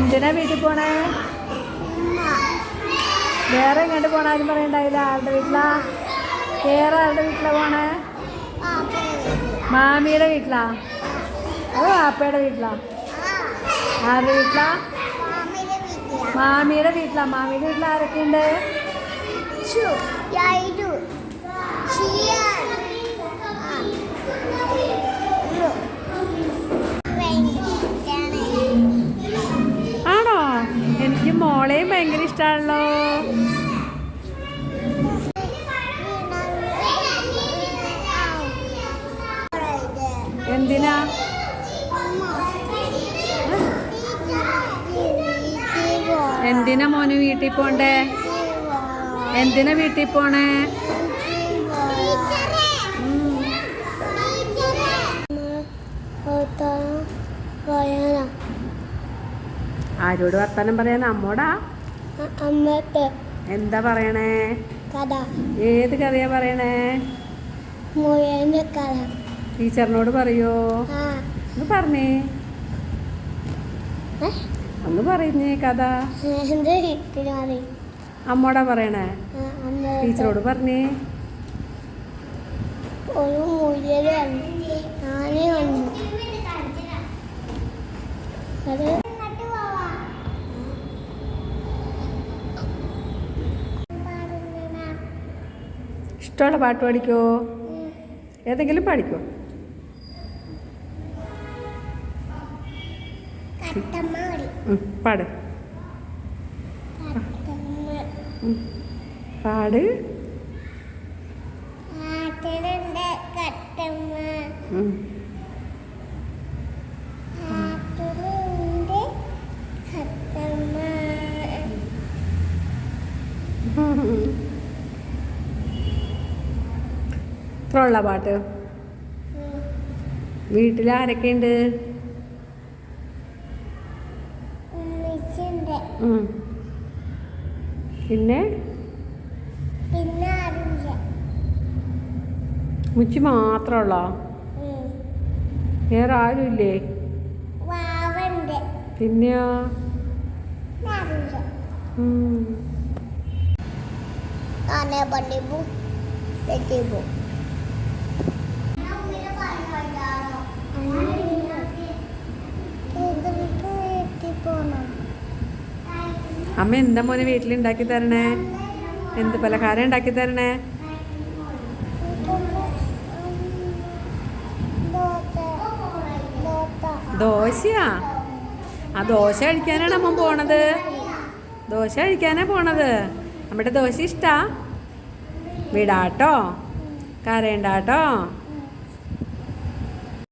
എന്തിനാ വീട്ടിൽ പോണേ? വേറെ എങ്ങോട്ട് പോണ ആരും പറയണ്ടായില്ല. ആരുടെ വീട്ടിലാ? വേറെ ആരുടെ വീട്ടിലാ പോണേ? മാമിയുടെ വീട്ടിലാ? അതോ ആപ്പയുടെ വീട്ടിലാ? ആരുടെ വീട്ടിലാ? മാമിയുടെ വീട്ടിലാ. മാമിയുടെ വീട്ടിൽ ആരൊക്കെ മോളെയും ഭയങ്കര ഇഷ്ടമാണല്ലോ എന്തിനാ? എന്തിനാ മോന് വീട്ടിൽ പോണ്ടേ? എന്തിനാ വീട്ടിൽ പോണേ? ആരോട് വർത്താനം പറയാൻ അമ്മോടാ. എന്താ പറയണേ? കഥ. ഏത് കഥയാ പറയണേ? ടീച്ചറിനോട് പറയോ? ഒന്ന് പറഞ്ഞേ? ഒന്ന് പറയുന്നേ കഥ. അമ്മോടാ പറയണേ. ടീച്ചറോട് പറഞ്ഞേ. ഒരു മുയൽ വന്നു അത് ഇഷ്ടമുള്ള പാട്ട് പാടിക്കോ? ഏതെങ്കിലും പാടിക്കോ? പാട്. പാട്. കട്ടമ്മ ഇത്രയുള്ള പാട്ട്? വീട്ടിൽ ആരൊക്കെ ഉണ്ട് ഉമ്മിച്ചുണ്ട് പിന്നെ മുച്ചി മാത്രമുള്ള. വേറെ ആരുമില്ലേ? പിന്നെയോ? ആരുമില്ല. ഉം. ആനെ പണ്ടിപ്പു തെറ്റിപ്പു പോണം അമ്മ എന്താ മോനെ വീട്ടിൽ ഉണ്ടാക്കി തരണേ? എന്ത് പലഹാരം ഉണ്ടാക്കി തരണേ? ദോശയാ? ആ ദോശ കഴിക്കാനാണ് അമ്മ പോണത്. ദോശ കഴിക്കാനാ പോണത്. നമ്മുടെ ദോശ ഇഷ്ടാ? വിടാട്ടോ? കരയണ്ടാട്ടോ